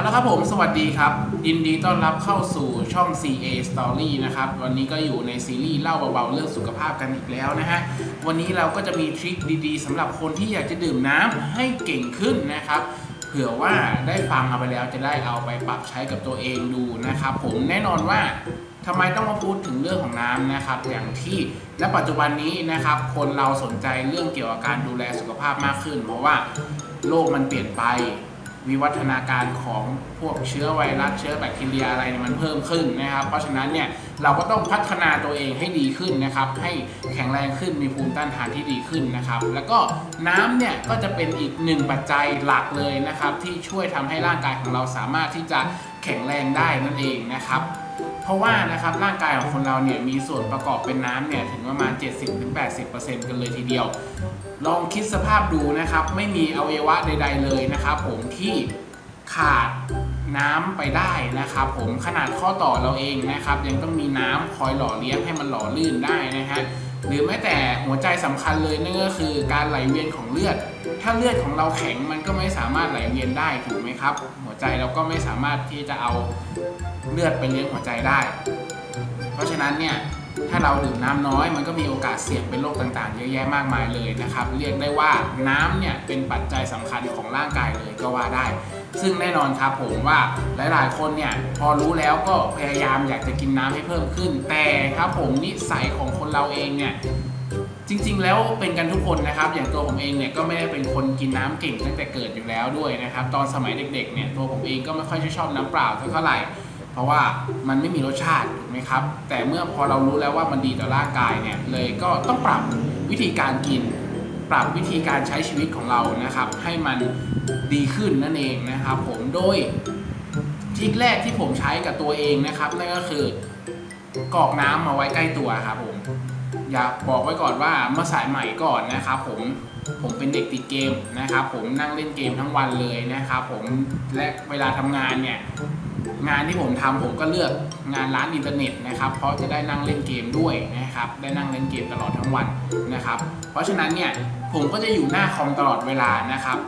เอาละครับผมสวัสดีครับยินดีต้อนรับเข้าสู่ช่อง CA Story นะครับ วันนี้ก็อยู่ในซีรีส์เล่าเบาๆเรื่องสุขภาพกันอีกแล้วนะฮะ วันนี้เราก็จะมีทริคดีๆสำหรับคนที่อยากจะดื่มน้ำให้เก่งขึ้นนะครับเผื่อว่าได้ฟังเอาไปแล้วจะได้เอาไปปรับใช้กับตัวเองดูนะครับ ผมแน่นอนว่าทำไมต้องมาพูดถึงเรื่องของน้ำนะครับ อย่างที่ณปัจจุบันนี้นะครับ คนเราสนใจเรื่องเกี่ยวกับการดูแลสุขภาพมากขึ้น เพราะว่าโลกมันเปลี่ยนไป วิวัฒนาการของพวกเชื้อไวรัสเชื้อแบคทีเรียอะไรเนี่ยมันเพิ่มขึ้นนะครับ เพราะฉะนั้นเนี่ยเราก็ต้องพัฒนาตัวเองให้ดีขึ้นนะครับ ให้แข็งแรงขึ้นมีภูมิต้านทานที่ดีขึ้นนะครับ แล้วก็น้ำเนี่ยก็จะเป็นอีกหนึ่งปัจจัยหลักเลยนะครับ ที่ช่วยทำให้ร่างกายของเราสามารถที่จะแข็งแรงได้นั่นเองนะครับ เพราะว่านะครับร่างกายของคนเราเนี่ยมีส่วนประกอบเป็นน้ำเนี่ยถึงประมาณ 70-80%กันเลยทีเดียว ลองคิดสภาพดูนะครับ ไม่มีอวัยวะใด ๆ เลยนะครับ ผมที่ขาดน้ำไปได้นะครับ ผมขนาดข้อต่อเราเองนะครับ ยังต้องมีน้ำคอยหล่อเลี้ยงให้มันหล่อลื่นได้นะฮะ หรือแม้แต่หัวใจสำคัญเลยนั่นก็คือการไหลเวียนของเลือด ถ้าเลือดของเราแข็งมันก็ไม่สามารถไหลเวียนได้ถูกไหมครับ หัวใจเราก็ไม่สามารถที่จะเอาเลือดไปเลี้ยงหัวใจได้ เพราะฉะนั้นเนี่ยถ้าเราดื่มน้ำน้อยมันก็มีโอกาสเสี่ยงเป็นโรคต่างๆ เยอะแยะมากมายเลยนะครับ เรียกได้ว่าน้ำเนี่ยเป็นปัจจัยสำคัญของร่างกายเลยก็ว่าได้ ซึ่งแน่นอนครับผมว่าหลายๆ คนเนี่ยพอรู้แล้วก็พยายามอยากจะกินน้ำให้เพิ่มขึ้น แต่ครับผมนิสัยของคนเราเองเนี่ยจริงๆ แล้วเป็นกันทุกคนนะครับ อย่างตัวผมเองเนี่ยก็ไม่ได้เป็นคนกินน้ำเก่งตั้งแต่เกิดอยู่แล้วด้วยนะครับ ตอนสมัยเด็กๆเนี่ยตัวผมเองก็ไม่ค่อยชอบน้ำเปล่าเท่าไหร่เพราะว่ามันไม่มีรสชาติถูกไหมครับ แต่เมื่อพอเรารู้แล้วว่ามันดีต่อร่างกายเนี่ยเลยก็ต้องปรับวิธีการกิน ปรับวิธีการใช้ชีวิตของเรานะครับ ให้มันดีขึ้นนั่นเองนะครับ ผมโดยทริคแรกที่ผมใช้กับตัวเองนะครับนั่นก็คือกรอกน้ำมาไว้ใกล้ตัวครับผมอยากบอกไว้ก่อนว่าเมื่อสายใหม่ก่อนนะครับ ผมผมเป็นเด็กติดเกมนะครับ ผมนั่งเล่นเกมทั้งวันเลยนะครับ ผมและเวลาทำงานเนี่ย งานที่ผมทำผมก็เลือกงานร้านอินเทอร์เน็ตนะครับเพราะจะได้นั่งเล่นเกมด้วยนะครับได้นั่งเล่นเกมตลอดทั้งวันนะครับ เพราะฉะนั้นเนี่ยผมก็จะอยู่หน้าคอมตลอดเวลานะครับ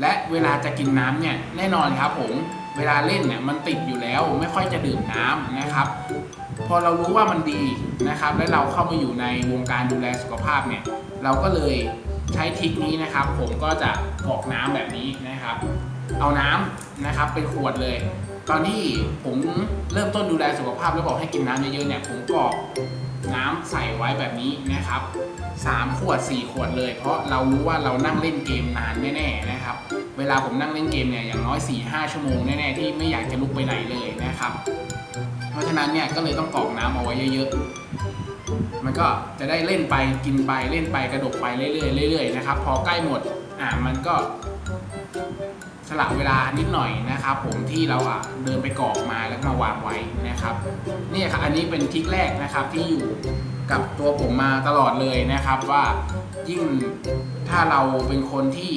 และเวลาจะกินน้ำเนี่ยแน่นอนครับผมเวลาเล่นเนี่ยมันติดอยู่แล้วไม่ค่อยจะดื่มน้ำนะครับ พอเรารู้ว่ามันดีนะครับ และเราเข้ามาอยู่ในวงการดูแลสุขภาพเนี่ยเราก็เลยใช้ทริคนี้นะครับ ผมก็จะกรอกน้ำแบบนี้นะครับ เอาน้ำนะครับเป็นขวดเลย ตอนที่ผมเริ่มต้นดูแลสุขภาพแล้วบอกให้กินน้ำเยอะๆเนี่ยผมกรอกน้ำใส่ไว้แบบนี้นะครับ3ขวด 4 ขวดเลย เพราะเรารู้ว่าเรานั่งเล่นเกมนานแน่ๆนะครับ เวลาผมนั่งเล่นเกมเนี่ยอย่างน้อย 4-5 ชั่วโมงแน่ๆที่ไม่อยากจะลุกไปไหนเลยนะครับ เพราะฉะนั้นเนี่ยก็เลยต้องกรอกน้ำเอาไว้เยอะๆ มันก็จะได้เล่นไปกินไปเล่นไปกระดกไปเรื่อยๆเรื่อยๆนะครับพอใกล้หมดอะมันก็ สละเวลานิดหน่อยนะครับ ผมที่เราอะเดินไปกรอกมาแล้วมาวางไว้นะครับนี่ครับอันนี้เป็นทริคแรกนะครับที่อยู่กับตัวผมมาตลอดเลยนะครับว่ายิ่งถ้าเราเป็นคนที่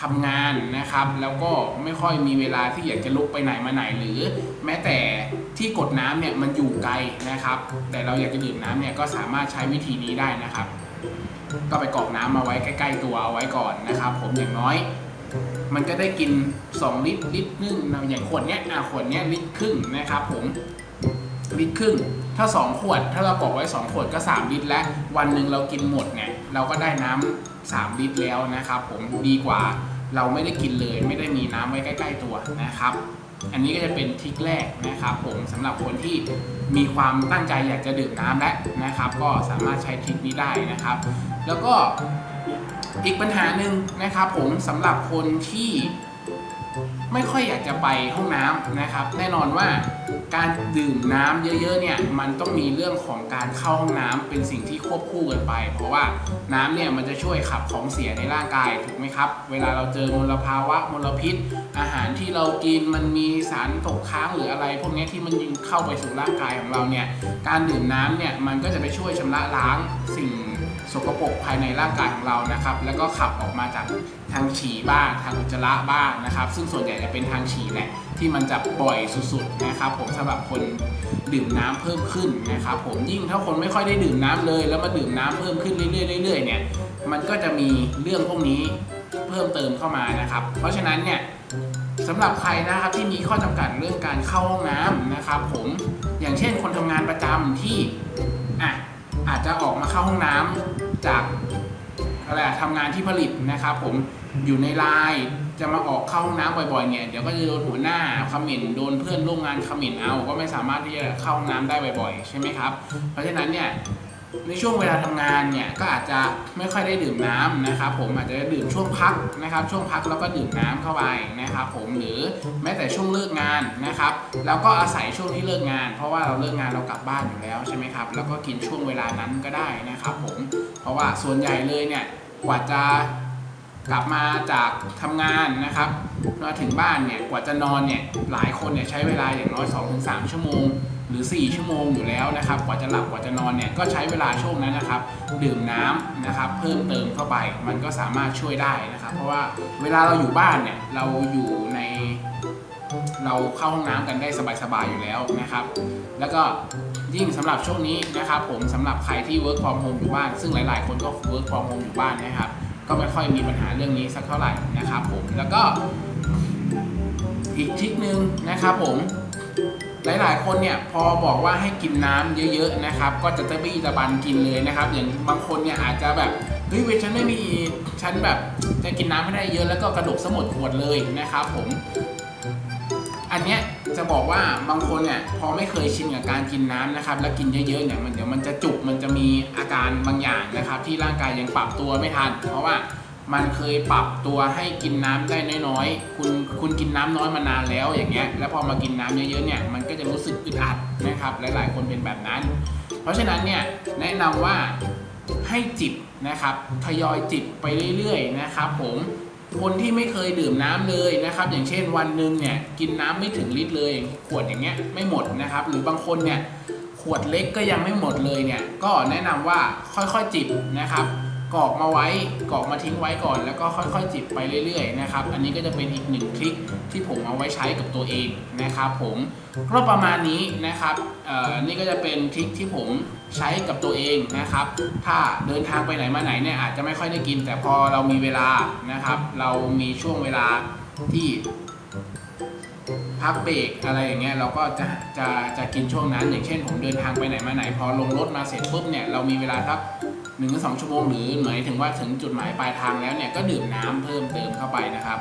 ทำงานนะครับ แล้วก็ไม่ค่อยมีเวลาที่อยากจะลุกไปไหนมาไหน หรือ แม้แต่ที่กดน้ำเนี่ยมันอยู่ไกลนะครับ แต่เราอยากจะดื่มน้ำเนี่ยก็สามารถใช้วิธีนี้ได้นะครับ ก็ไปกรอกน้ำมาไว้ใกล้ ๆ ตัวเอาไว้ก่อนนะครับ ผมอย่างน้อย มันก็ได้กิน 2 ลิตรลิตรนึงนะอย่างขวดเนี้ยอะขวดเนี้ยลิตรครึ่งนะครับผมลิตรครึ่ง ถ้า 2 ขวด ถ้าเรากอกไว้ 2 ขวดก็ 3 ลิตร แล้ววันหนึ่งเรากินหมดเนี่ยเราก็ได้น้ำ3ลิตรแล้วนะครับผมดีกว่าเราไม่ได้กินเลย ไม่ได้มีน้ำไว้ใกล้ ๆ ตัวนะครับ อันนี้ก็จะเป็นทริคแรกนะครับ ผมสำหรับคนที่มีความตั้งใจอยากจะดื่มน้ำแล้วนะครับ ก็สามารถใช้ทริคนี้ได้นะครับ แล้วก็ อีกปัญหาหนึ่งนะครับผมสำหรับคนที่ ไม่ค่อยอยากจะไปห้องน้ำนะครับ แน่นอนว่าการดื่มน้ำเยอะๆเนี่ยมันต้องมีเรื่องของการเข้าห้องน้ำเป็นสิ่งที่ควบคู่กันไป เพราะว่าน้ำเนี่ยมันจะช่วยขับของเสียในร่างกายถูกไหมครับ เวลาเราเจอมลภาวะมลพิษ อาหารที่เรากินมันมีสารตกค้างหรืออะไร พวกนี้ที่มันยิงเข้าไปสู่ร่างกายของเราเนี่ยการดื่มน้ำเนี่ยมันก็จะไปช่วยชำระล้างสิ่งสกปรกภายในร่างกายของเรานะครับ แล้วก็ขับออกมาจากทางฉี่บ้างทางอุจจาระบ้างนะครับ ซึ่งส่วนใหญ่จะเป็นทางฉี่แหละที่มันจะบ่อยสุดๆนะครับผมสำหรับคนดื่มน้ำเพิ่มขึ้นนะครับผมยิ่งถ้าคนไม่ค่อยได้ดื่มน้ำเลย แล้วมาดื่มน้ำเพิ่มขึ้นเรื่อยๆเรื่อยๆเนี่ยมันก็จะมีเรื่องพวกนี้เพิ่มเติมเข้ามานะครับ เพราะฉะนั้นเนี่ยสำหรับใครนะครับที่มีข้อจำกัดเรื่องการเข้าห้องน้ำนะครับผมอย่างเช่นคนทำงานประจำที่อะอาจจะออกมาเข้าห้องน้ำจาก อะไรอะทำงานที่ผลิตนะครับผมอยู่ในไลน์จะมาออกเข้าห้องน้ำบ่อยๆเนี่ยเดี๋ยวก็จะโดนหัวหน้าคอมเมนต์โดนเพื่อนร่วมงานคอมเมนต์เอาก็ไม่สามารถที่จะเข้าห้องน้ำได้บ่อยๆ ใช่ไหมครับ เพราะฉะนั้นเนี่ยในช่วงเวลาทำงานเนี่ยก็อาจจะไม่ค่อยได้ดื่มน้ำนะครับ ผมอาจจะดื่มช่วงพักนะครับ ช่วงพักแล้วก็ดื่มน้ำเข้าไปนะครับ ผมหรือแม้แต่ช่วงเลิกงานนะครับแล้วก็อาศัยช่วงที่เลิกงาน เพราะว่าเราเลิกงานเรากลับบ้านอยู่แล้วใช่ไหมครับแล้วก็กินช่วงเวลานั้นก็ได้นะครับ ผม ราะว่าส่วนใหญ่เลยเนี่ยกว่าจะกลับมาจากทำงานนะครับมาถึงบ้านเนี่ยกว่าจะนอนเนี่ยหลายคนเนี่ยใช้เวลาอย่างน้อย 2-3 ชั่วโมง หรือ 4 ชั่วโมงอยู่แล้วนะครับ กว่าจะหลับกว่าจะนอนเนี่ยก็ใช้เวลาช่วงนั้นนะครับ ดื่มน้ำนะครับ เพิ่มเติมเข้าไปมันก็สามารถช่วยได้นะครับ เพราะว่าเวลาเราอยู่บ้านเนี่ยเราอยู่ในเราเข้าห้องน้ำกันได้สบายๆอยู่แล้วนะครับ แล้วก็ ยิ่งสำหรับช่วงนี้นะครับผมสำหรับใครที่ work from home อยู่บ้าน ซึ่งหลาย ๆ คนก็ work from home อยู่บ้านนะครับ ก็ไม่ค่อยมีปัญหาเรื่องนี้สักเท่าไหร่นะครับผมแล้วก็อีกทริคนึงนะครับผมหลายๆ คนเนี่ยพอบอกว่าให้กินน้ำเยอะๆนะครับ ก็จะตะบี้ตะบันกินเลยนะครับ อย่างบางคนเนี่ยอาจจะแบบเฮ้ยเวฉันไม่มีฉันแบบจะกินน้ำไม่ได้เยอะแล้วก็กระดกสมดขวดเลยนะครับ ผม อันเนี้ยจะบอกว่าบางคนเนี่ยพอไม่เคยชินกับการกินน้ำนะครับ แล้วกินเยอะๆเนี่ยมันเดี๋ยวมันจะจุกมันจะมีอาการบางอย่างนะครับ ที่ร่างกายยังปรับตัวไม่ทัน เพราะว่ามันเคยปรับตัวให้กินน้ำได้น้อยๆ คุณคุณกินน้ำน้อยมานานแล้วอย่างเงี้ย แล้วพอมากินน้ำเยอะๆเนี่ยมันก็จะรู้สึกอึดอัดนะครับ หลายๆ คนเป็นแบบนั้น เพราะฉะนั้นเนี่ยแนะนำว่าให้จิบนะครับทยอยจิบไปเรื่อยๆนะครับผม คนที่ไม่เคยดื่มน้ำเลยนะครับ อย่างเช่นวันหนึ่งเนี่ยกินน้ำไม่ถึงลิตรเลย ขวดอย่างเงี้ยไม่หมดนะครับ หรือบางคนเนี่ยขวดเล็กก็ยังไม่หมดเลยเนี่ยก็แนะนำว่าค่อยๆจิบนะครับ กรอกมาไว้กรอกมาทิ้งไว้ก่อน แล้วก็ค่อยๆ จิบไปเรื่อยๆนะครับ อันนี้ก็จะเป็นอีกหนึ่งทริคที่ผมเอาไว้ใช้กับตัวเองนะครับผมก็ประมาณนี้นะครับนี่ก็จะเป็นทริคที่ผมใช้กับตัวเองนะครับ ถ้าเดินทางไปไหนมาไหนเนี่ยอาจจะไม่ค่อยได้กิน แต่พอเรามีเวลานะครับ เรามีช่วงเวลาที่พักเบรกอะไรอย่างเงี้ยเราก็จะจะจะกินช่วงนั้น อย่างเช่นผมเดินทางไปไหนมาไหน พอลงรถมาเสร็จปุ๊บเนี่ยเรามีเวลาสัก หนึ่งถึงสองชั่วโมงหรือหมายถึงว่าถึงจุดหมายปลายทางแล้วเนี่ยก็ดื่มน้ำเพิ่มเติมเข้าไปนะครับ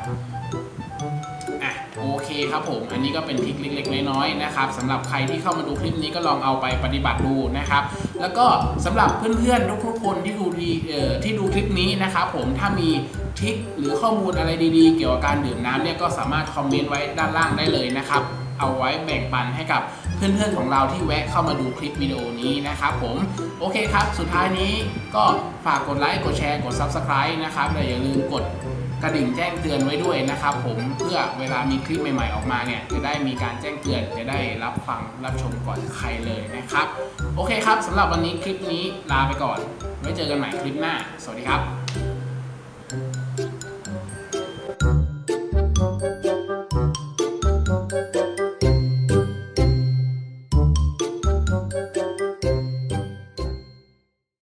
อะโอเคครับผม อันนี้ก็เป็นทริคเล็กๆน้อยๆนะครับสำหรับใครที่เข้ามาดูคลิปนี้ก็ลองเอาไปปฏิบัติดูนะครับ แล้วก็สำหรับเพื่อนๆทุกๆคนที่ดูดีเอ่อที่ดูคลิปนี้นะครับผมถ้ามีทริคหรือข้อมูลอะไรดีๆ เกี่ยวกับการดื่มน้ำเนี่ยก็สามารถคอมเมนต์ไว้ด้านล่างได้เลยนะครับ เอาไว้แบ่งปันให้กับ เพื่อนๆของเราที่แวะเข้ามาดูคลิปวิดีโอนี้นะครับผมโอเคครับ สุดท้ายนี้ก็ฝากกดไลค์กดแชร์กด Subscribe นะครับและอย่าลืมกดกระดิ่งแจ้งเตือนไว้ด้วยนะครับผมเพื่อเวลามีคลิปใหม่ๆออกมาเนี่ยจะได้มีการแจ้งเตือนจะได้รับฟังรับชมก่อนใครเลยนะครับ โอเคครับสำหรับวันนี้คลิปนี้ลาไปก่อน ไว้เจอกันใหม่คลิปหน้า สวัสดีครับ